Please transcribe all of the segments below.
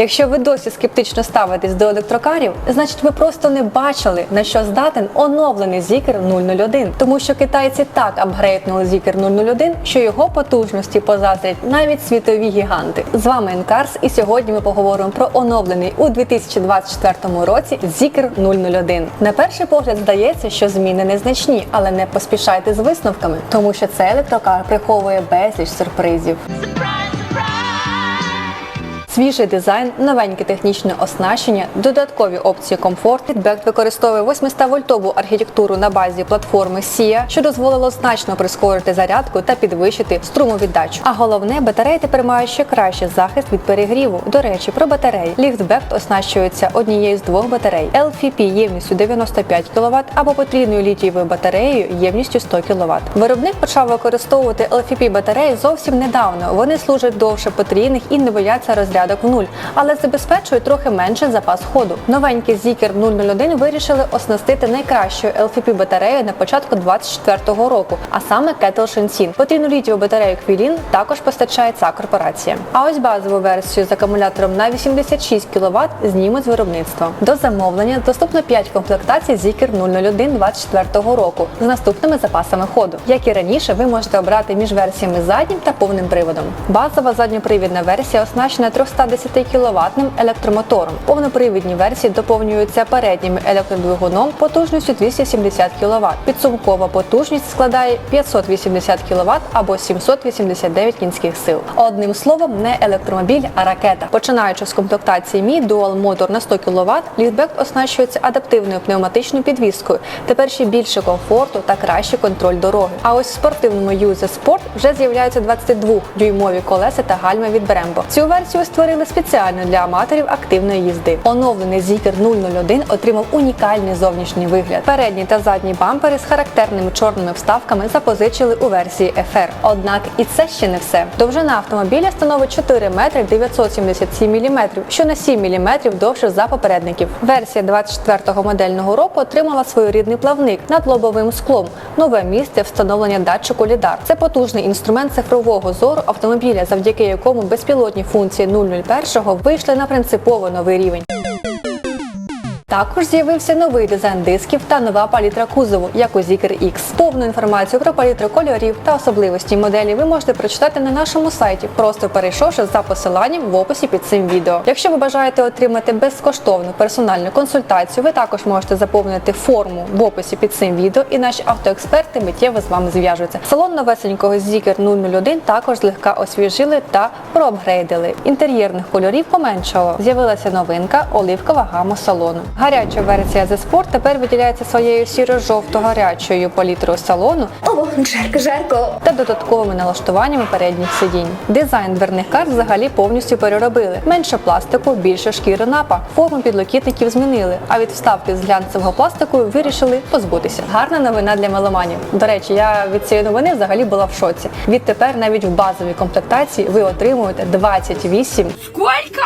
Якщо ви досі скептично ставитесь до електрокарів, значить ви просто не бачили на що здатен оновлений Zikr 001, тому що китайці так апгрейднули Zikr 001, що його потужності позаздрять навіть світові гіганти. З вами Енкарс, і сьогодні ми поговоримо про оновлений у 2024 році Zikr 001. На перший погляд здається, що зміни незначні, але не поспішайте з висновками, тому що цей електрокар приховує безліч сюрпризів. Свіжий дизайн, новеньке технічне оснащення, додаткові опції комфорту. Бект використовує 800-вольтову архітектуру на базі платформи SIA, що дозволило значно прискорити зарядку та підвищити струмовіддачу. А головне, батареї тепер мають ще кращий захист від перегріву. До речі, про батареї. Ліфтбект оснащується однією з двох батарей LFP ємністю 95 кВт або потрійною літієвою батареєю ємністю 100 кВт. Виробник почав використовувати LFP батареї зовсім недавно. Вони служать довше потрійних і не бояться розрядок в нуль, але забезпечують трохи менший запас ходу. Новенький Zikr 001 вирішили оснастити найкращою LFP батареєю на початку 2024 року, а саме Kettle Shensin. Потрійну літієву батарею Quilin також постачає ця корпорація. А ось базову версію з акумулятором на 86 кВт знімуть з виробництва. До замовлення доступно 5 комплектацій Zikr 001 2024 року з наступними запасами ходу. Як і раніше, ви можете обрати між версіями заднім та повним приводом. Базова задньопривідна версія оснащена 310 кВт електромотором. Повнопривідні версії доповнюються переднім електродвигуном потужністю 270 кВт. Підсумкова потужність складає 580 кВт або 789 кінських сил. Одним словом, не електромобіль, а ракета. Починаючи з комплектації Mi Dual Motor на 100 кВт, ліфтбек оснащується адаптивною пневматичною підвіскою. Тепер ще більше комфорту та кращий контроль дороги. А ось в спортивному Юзе Sport вже з'являються 22-дюймові колеса та гальми від Brembo. Цю версію створили спеціально для аматорів активної їзди. Оновлений Zikr 001 отримав унікальний зовнішній вигляд. Передні та задні бампери з характерними чорними вставками запозичили у версії FR. Однак і це ще не все. Довжина автомобіля становить 4 метри 977 міліметрів, що на 7 міліметрів довше за попередників. Версія 24-го модельного року отримала своєрідний плавник над лобовим склом, нове місце встановлення датчику лідар. Це потужний інструмент цифрового зору автомобіля, завдяки якому безпілотні функції 001 вийшли на принципово новий рівень. Також з'явився новий дизайн дисків та нова палітра кузову, як у Zikr X. Повну інформацію про палітру кольорів та особливості моделі ви можете прочитати на нашому сайті, просто перейшовши за посиланням в описі під цим відео. Якщо ви бажаєте отримати безкоштовну персональну консультацію, ви також можете заповнити форму в описі під цим відео, і наші автоексперти миттєво з вами зв'яжуться. Салон новесенького Zikr 001 також злегка освіжили та проапгрейдили. Інтер'єрних кольорів поменшало. З'явилася новинка оливкова гама салону. Гаряча версія The Sport тепер виділяється своєю сіро-жовто-гарячою палітрою салону О, жарко, жарко. та додатковими налаштуваннями передніх сидінь. Дизайн дверних карт взагалі повністю переробили. Менше пластику, більше шкіри напа. Форму підлокітників змінили, а від вставки з глянцевого пластику вирішили позбутися. Гарна новина для меломанів. До речі, я від цієї новини взагалі була в шоці. Відтепер навіть в базовій комплектації ви отримуєте 28 Сколько?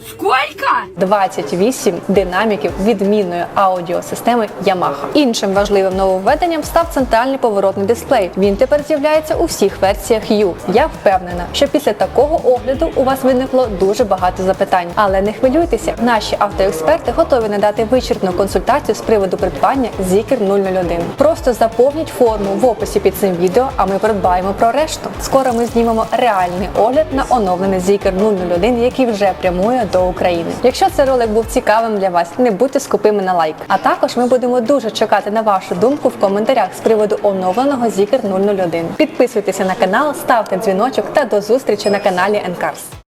Сколько? 28 динаміків відмінної аудіосистеми Yamaha. Іншим важливим нововведенням став центральний поворотний дисплей. Він тепер з'являється у всіх версіях U. Я впевнена, що після такого огляду у вас виникло дуже багато запитань. Але не хвилюйтеся, наші автоексперти готові надати вичерпну консультацію з приводу придбання Zikr 001. Просто заповніть форму в описі під цим відео, а ми придбаємо про решту. Скоро ми знімемо реальний огляд на оновлений Zikr 001, який вже прямує до України. Якщо цей ролик був цікавим для вас, не будьте скупими на лайк. А також ми будемо дуже чекати на вашу думку в коментарях з приводу оновленого Зікер 001. Підписуйтеся на канал, ставте дзвіночок та до зустрічі на каналі Енкарс.